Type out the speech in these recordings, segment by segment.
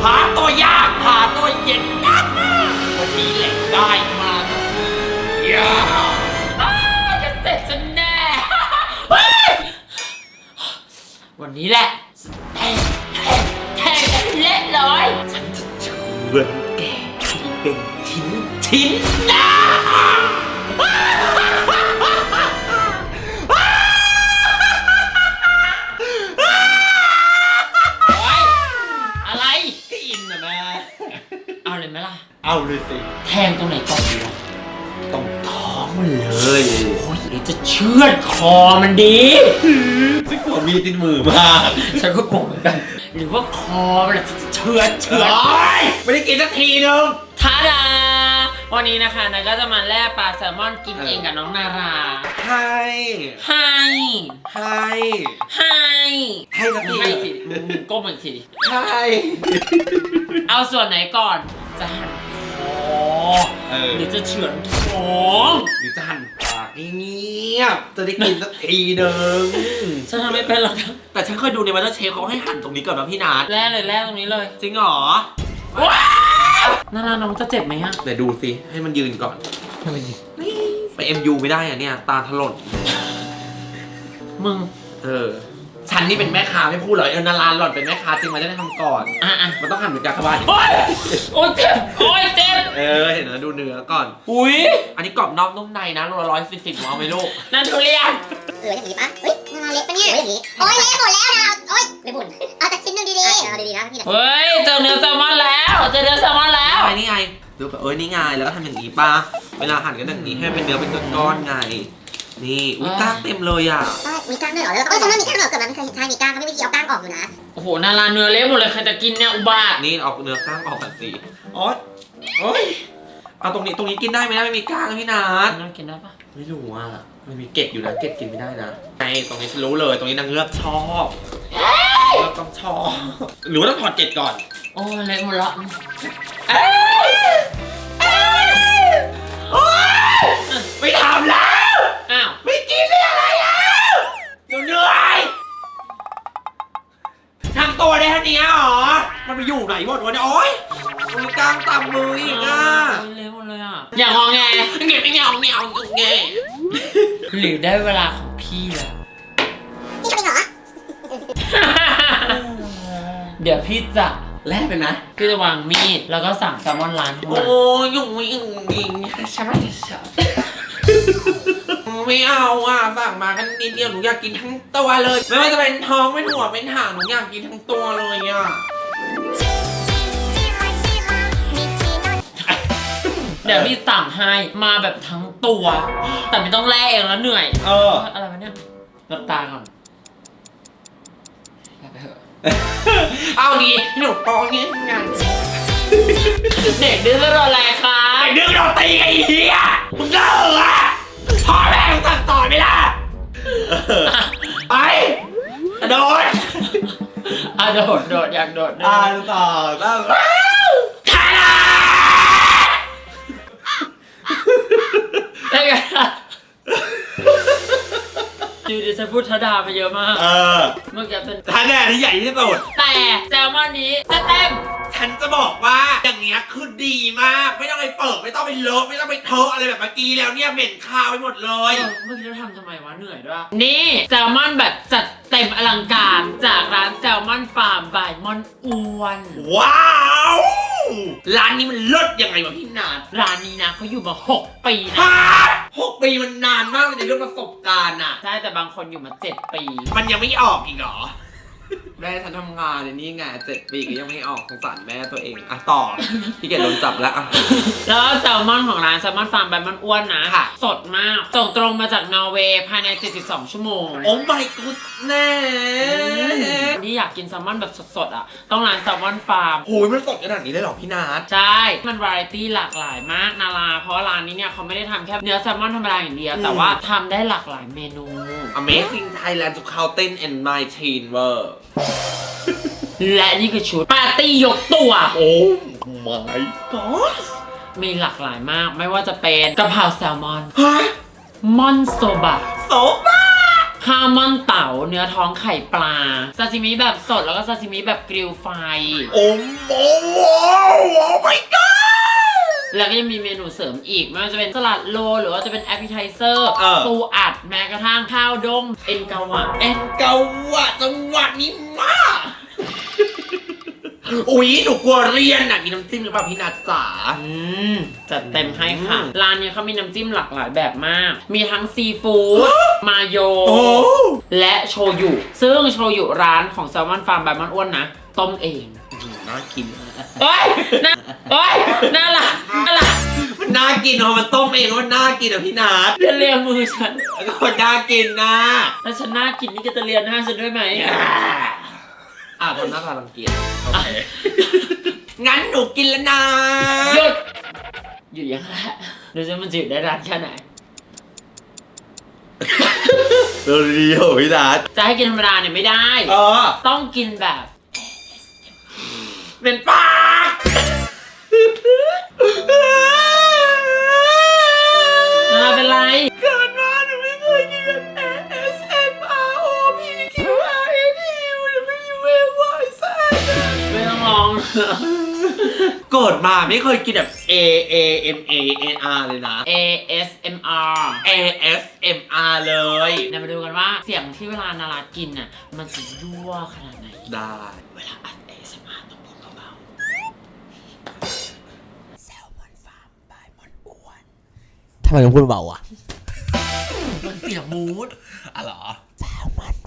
ผาตัวยากผาตัวเย็นนักวันนี้แหละได้มาทันทียาอ้าจะเสร็จฉันแน่ วันนี้แหละแทงแทงแทงเละเลยฉันจะเฉือนแกให้เป็นชิ้นชิ้น งตรงไหนก่อนดีวะต้องท้องมันเลยโอ้ยเดี๋ยวจะเชือดคอมันดีซึ่งกลัวมีดติดมือมากฉันก็กลัวเหมือนกัน หรือว่าคอมันจะเชือดเชือดโอ๊ยไม่ได้กินสักทีนึงทาดาวันนี้นะคะนายก็จะมาแล่ปลาแซลมอนกินเองกับน้องนาราให้ให้ให้ให้ให้สักทีให้สิมึงมึงก้มมาอีกทีดิให้เอาส่วนไหนก่อนจะหั่นคอ เออ หรือจะเฉือนท้องหรือจะหั่นปากเงียบๆจะได้กินสักทีนึงฉันทำไม่เป็นหรอกนะแต่ฉันเคยดูในมาสเตอร์เชฟเขาให้หั่นตรงนี้ก่อนนะพี่นัทแล่เลยแล่ตรงนี้เลยจริงเหรอนาราน้องจะเจ็บไหมอะเดี๋ยวดูสิให้มันยืนก่อนไป MU ไม่ได้อะเนี่ย ตาถลนมึง เออ ฉันนี่เป็นแม่ค้าไม่พูดเหรอเออนาราหล่อนเป็นแม่ค้าจริงมันจะได้ทำก่อน อะอะมันต้องหั่นเป็นกากบาทโอ๊ยโอ๊ยเจ็บโอ๊ยเจ็บเออเห็นแล้วดูเนื้อก่อน อุ้ยอันนี้กรอบนอกนุ่มในนะโลละร้อยสี่สิบเอาไหมลูกนั่นทุเรียนเอออย่างนี้ปะเฮ้ยนาเล็กปะเนี่ยอย่างนี้โอ้ยเละหมดแล้วนะโอ้ยไม่บุญเอาแต่ชิ้นหนึงดีๆเอาดีๆนะพี่นะเฮ้ยเจอเนื้อแซลมอนแล้วเจอเนื้อแซลมอนแล้ว ไงนี่ไงดูแบบเอ้ยนี่ไงแล้วก็ทำอย่างนี้ป้าเวลาหั่นกันอย่างนี้ให้เป็นเนื้อเป็นก้อนๆไง นี่อุ้ยอ่ากล้างเต็มเลยอะ ใช่มีก้างด้วยเหรอเออฉันว่ามีก้างเหรอเกิดมาไม่เคยเห็นใช่มีก้างเขาไม่มีวิธีเอาก้างออกอยู่นะโอ้โหนาราเนื้อเละหมดเลยใครจะกินเนี่ยอุบาทนี่เอาเนื้อกล้างออกก่อนสิโอ๊ยโอ๊ยเอาตรงนี้ตรงนี้กินได้ไหมนะไม่มีกล้างนะพี่นัทน้องกินได้ปะไม่รู้อะมันมีเกล็ดอยู่นะเกล็ดกินไม่ได้นะไอ้ตรงนี้ฉันรู้เลย ตรงนี้นางเงือกชอบเงือกต้องชอบหรือว่าต้องถอดเกล็ดก่อน โอ้ยเละหมดละไม่ทำแล้ว มันไปอยู่ไหนหมดวะเนี่ยโอ๊ยมันมีกล้างตามมืออีกอะโยเละหมดเลยอะ อย่างงอแงเงี้ยไม่เงี้ยเงี้ยเงี้ยหรือได้เวลาของพี่แล้วพี่ทำเองเหรอเดี๋ยวพี่จะแลกเป็นไหมพี่จะวางมีดแล้วก็สั่งแซลมอนร้านเข้าโอ้มายยุ่งยิ่งยิ่งใช่ไหมไม่เอาอะสั่งมากันนิดเดียวหนูอยากกินทั้งตัวเลย ไม่ว่าจะเป็นท้องเป็นหัวเป็นหางหนูอยากกินทั้งตัวเลยอะ เดี๋ยวพี่สั่งให้มาแบบทั้งตัว แต่ไม่ต้องแล่เองแล้วเหนื่อยเออ อะไรวะเนี่ยหลับตาก่อนหลับไปเถอะเอาดีหนูปองนี่ไงเด็กดื้อรออะไรคะไอ้เรื่องเราตีไอ้เหี้ยมึงเลิกอะพ่อแม่มึงสั่งสอนไหมล่ะไปกระโดดอะโดดโดดอยากโดดด้วย อ่านต่อตั้ง พูดทดาไปเยอะมาก เออเมื่อกี้เป็นท่าแน่ที่ใหญ่ที่สุด แต่แซลมอนนี้จะเต็ม ฉันจะบอกว่าอย่างเงี้ยคือดีมาก ไม่ต้องไปเปิดไม่ต้องไปเลอะไม่ต้องไปเทอะอะไรแบบเมื่อกี้แล้วเนี่ยเหม็นคาวไปหมดเลเอยอเมื่อกี้เราทำทำไมวะเหนื่อยด้วย นี่แซลมอนแบบจัดเต็มอลังการจากร้านแซลมอนฟาร์มบายมอนอ้วน ว้าว ร้านนี้มันเลิศยังไงวะพี่นาดร้านนี้นะเขาอยู่มา 6 ปีนะฮะหกปีมันนานมากเลยในเรื่องประสบการณ์อะ ใช่แต่บางคนอยู่มา 7 ปี มันยังไม่ออกอีกเหรอ แม่ฉันทำงานในนี่ไงเจ็ดปีก็ยังไม่ออกสงสารแม่ตัวเอง อะต่อ พี่เกดโดนจับแล้วอะ แล้วแซลมอนของร้านแซลมอนฟาร์มบายมอนอ้วนนะ ค่ะ สดมาก ส่งตรงมาจากนอร์เวย์ภายใน 72 ชั่วโมง โอ้ my god แน่นี่อยากกินแซลมอนแบบสดๆอะ ต้องร้านแซลมอนฟาร์มโหยมันสดขนาดนี้เลยเหรอพี่นาดใช่ มันวาไรตี้หลากหลายมากนาราเพราะว่าร้านนี้เนี่ยเขาไม่ได้ทำแค่เนื้อแซลมอนธรรมดาอย่างเดียวอืมแต่ว่าทำได้หลากหลายเมนู Amazing Thailand to Counting and My Teen World และนี่คือชุดปาร์ตี้ยกตัว โอ้ my god มีหลากหลายมาก ไม่ว่าจะเป็นกะเพราแซลมอน ฮะ มอนโซบะ โซบ้า ข้าวมันเต่าเนื้อท้องไข่ปลาซาซิมิแบบสดแล้วก็ซาซิมิแบบกริลไฟ โอ้โหโอ้ my god แล้วก็ยังมีเมนูเสริมอีก ไม่ว่าจะเป็นสลัดโล หรือว่าจะเป็นแอปเปิลไทเซอร์เออ ปูอัดแม้กระทั่งข้าวด้งเอ็นกาวะเอ็นเกาวะจังหวัดนี้มาก อุ๊ยหนูกลัวเรียนน่ะมีน้ำจิ้มหรือเปล่าพี่นัทจ๋า อืมจัดเต็มให้ค่ะ อืมร้านนี้เขามีน้ำจิ้มหลากหลายแบบมาก มีทั้งซีฟู้ด มาโย โอ้ และโชยุ ซึ่งโชยุร้านของแซลมอนฟาร์มบายมันอ้วนนะ ต้มเองน่ากินเอ้ยน่าเอ้ยน่ารักน่ารักมันน่ากินเพราะมันต้มเองแล้วมันน่ากินอะพี่นัทเรียนเรียงมือฉัน แล้วก็มันน่ากินนะ แล้วฉันน่ากินนี่ก็จะเรียนหน้าฉันด้วยไหม อะทำหน้าตารังเกียจโอเคงั้นหนูกินแล้วนะหยุดหยุดยังไงดูจะมันจะหยุดได้นานแค่ไหน เร็วดีโหพี่นัทจะให้กินธรรมดาเนี่ยไม่ได้ เออต้องกินแบบ เป็นปากนาเป็นไร เกิดมาไม่เคยกินแบบ A A M A A R เลยนะ ASMR A S M R เลยเดี๋ยวมาดูกันว่าเสียงที่เวลานารากินน่ะมันจะยั่วขนาดไหน ได้ เวลาอัด ASMR ต้องพูดเบาทำไมต้องพูดเบาอะมันเสียงมูดอะเหรอๆ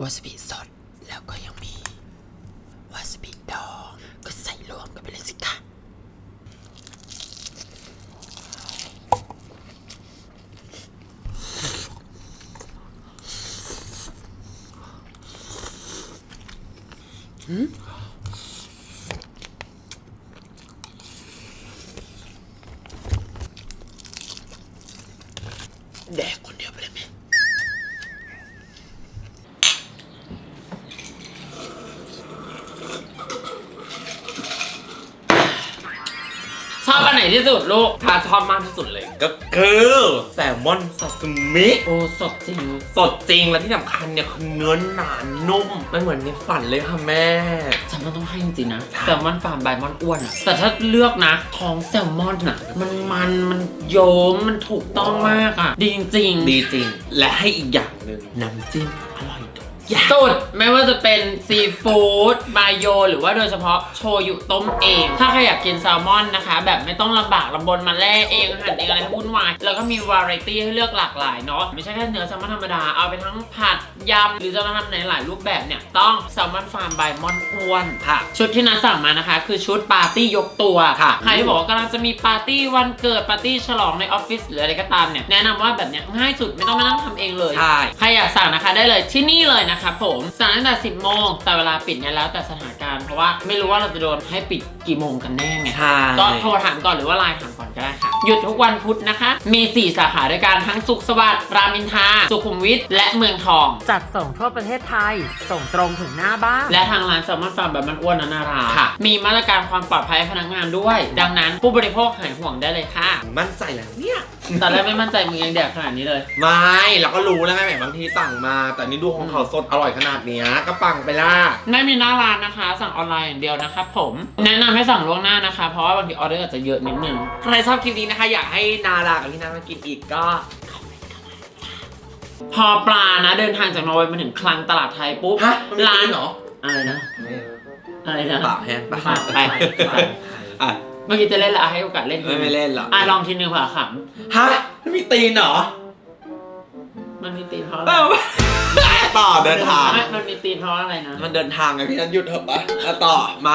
วาซาบิสด แล้วก็ยังมี วาซาบิดอง ก็ใส่รวมกันไปเลยสิคะแดกคนเดียวไปเลยไหม ชอบอันไหน ที่สุดลูกถ้าชอบมากที่สุดเลย ก็คือแซลมอนซาซิมิโอ้สดจริง สดจริงและที่สำคัญเนี่ยคือเนื้อหนานุ่มมันเหมือนในฝันเลยค่ะแม่ ฉันว่าต้องให้จริงๆนะแซลมอนฟาร์มใบมอนอ้วนอะแต่ถ้าเลือกนะท้องแซลมอนอะมันมันมันโยมมันถูกต้องมากอะดีจริงๆดีจริง และให้อีกอย่างหนึ่งน้ำจิ้มอร่อยทุกอย่าง สุดไม่ว่าจะเป็นซีฟู้ดบายโย หรือว่าโดยเฉพาะโชยุต้มเอง ถ้าใครอยากกินแซลมอนนะคะ แบบไม่ต้องลำบากลำบนมาแล่เองหั่นเองอะไรให้วุ่นวายแล้วก็มีวาไรตี้ให้เลือกหลากหลายเนาะไม่ใช่แค่เนื้อแซลมอนธรรมดาเอาไปทั้งผัดยำหรือจะมาทำในหลายรูปแบบเนี่ยต้องแซลมอนฟาร์มบายมอนอ้วนค่ะ ชุดที่นัดสั่งมานะคะ คือชุดปาร์ตี้ยกตัวค่ะใครที่บอกว่ากำลังจะมีปาร์ตี้วันเกิดปาร์ตี้ฉลองในออฟฟิศหรืออะไรก็ตามเนี่ยแนะนำว่าแบบเนี้ยง่ายสุดไม่ต้องมานั่งทำเองเลยใช่ใครอยากสั่งนะคะได้เลยที่นี่เลยนะคะผมสั่งตั้งแต่ 10 โมง แต่เวลาปิดเนี่ยแล้วแต่สถานการณ์ เพราะว่าไม่รู้ว่าเราจะโดนให้ปิดกี่โมงกันแน่ไง ใช่ ก็โทรถามก่อนหรือว่าไลน์ถามก่อนก็ได้ค่ะ หยุดทุกวันพุธนะคะ มี 4 สาขาด้วยกันทั้งสุขสวัสดิ์รามอินทราสุขุมวิทและเมืองทอง จัดส่งทั่วประเทศไทย ส่งตรงถึงหน้าบ้าน และทางร้านแซลมอนฟาร์มแบบมันอ้วนนะนาราค่ะมีมาตรการความปลอดภัยให้พนักงานด้วย ดังนั้นผู้บริโภคหายห่วงได้เลยค่ะ มั่นใจแล้วเนี่ย ตอนแรกไม่มั่นใจมึงยังแดกขนาดนี้เลย ไม่เราก็รู้แล้วไงแหมบางทีสั่งมา แต่นี่ดูของเขาสดอร่อยขนาดเนี้ยก็ปังไปล่ะ ไม่มีหน้าร้านนะคะ สั่งออนไลน์อย่างเดียวนะครับผม แนะนำให้สั่งล่วงหน้านะคะ เพราะว่าบางทีออเดอร์อาจจะเยอะนิดนึง ใครชอบคลิปนี้นะคะ อยากให้นารากับพี่นามากินอีกก็ พอปลานะ เดินทางจากนอร์เวย์มาถึงคลังตลาดไทยปุ๊บฮะมันมีร้านเหรอ อะไรนะ อะไรนะปากแห้งปากปากไป อะ เมื่อกี้จะเล่นละให้โอกาสเล่นไม่ไม่เล่นหรอกอะลองทีนึงเผื่อขฮะมันมีตีนเหรอำมันมีตีนเพราะอะไรเอ้าต่อเดินทางไม่มันมีตีนเพราะอะไรนะ มันเดินทางไงพี่นันหยุดเถอะปะแล้วต่อมา